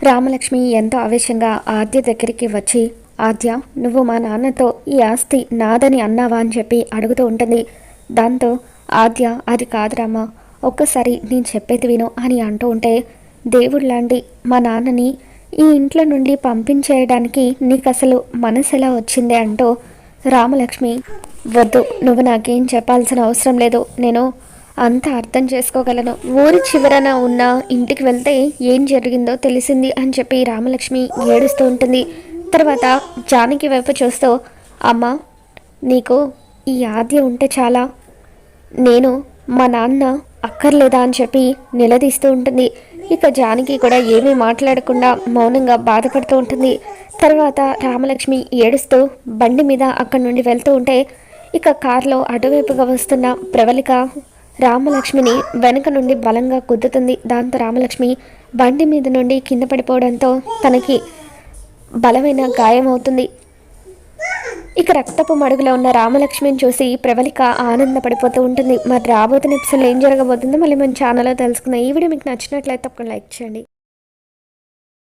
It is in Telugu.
రామలక్ష్మి ఎంతో ఆవేశంగా ఆద్య దగ్గరికి వచ్చి ఆద్య నువ్వు మా నాన్నతో ఈ ఆస్తి నాదని అన్నావా? అని చెప్పి అడుగుతూ ఉంటుంది. దాంతో ఆద్య అది కాదురామా ఒక్కసారి నేను చెప్పేది విను అని అంటూ ఉంటే దేవుడు లాంటి మా నాన్నని ఈ ఇంట్లో నుండి పంపించేయడానికి నీకు అసలు మనసు ఎలా వచ్చిందే? అంటూ రామలక్ష్మి వద్దు నువ్వు నాకేం చెప్పాల్సిన అవసరం లేదు. నేను అంత అర్థం చేసుకోగలను. ఊరి చివరన ఉన్న ఇంటికి వెళ్తే ఏం జరిగిందో తెలిసింది అని చెప్పి రామలక్ష్మి ఏడుస్తూ ఉంటుంది. తర్వాత జానకి వైపు చూస్తూ అమ్మ నీకు ఈ ఆద్య ఉంటే చాలా. నేను మా నాన్న అక్కర్లేదా? అని చెప్పి నిలదీస్తూ ఉంటుంది. ఇక జానకి కూడా ఏమీ మాట్లాడకుండా మౌనంగా బాధపడుతూ ఉంటుంది. తర్వాత రామలక్ష్మి ఏడుస్తూ బండి మీద అక్కడి నుండి వెళ్తూ ఉంటే ఇక కారులో అటువైపుగా వస్తున్న ప్రవళిక రామలక్ష్మిని వెనుక నుండి బలంగా కుద్దుతుంది దాంతో రామలక్ష్మి బండి మీద నుండి కింద పడిపోవడంతో తనకి బలమైన గాయం అవుతుంది. ఇక రక్తపు మడుగులో ఉన్న రామలక్ష్మిని చూసి ప్రవళిక ఆనందపడిపోతూ ఉంటుంది. మరి రాబోతున్న ఎపిసోడ్లో ఏం జరగబోతుందో మళ్ళీ మన ఛానల్లో తెలుసుకుందాం. ఈ వీడియో మీకు నచ్చినట్లయితే ఒక లైక్ చేయండి.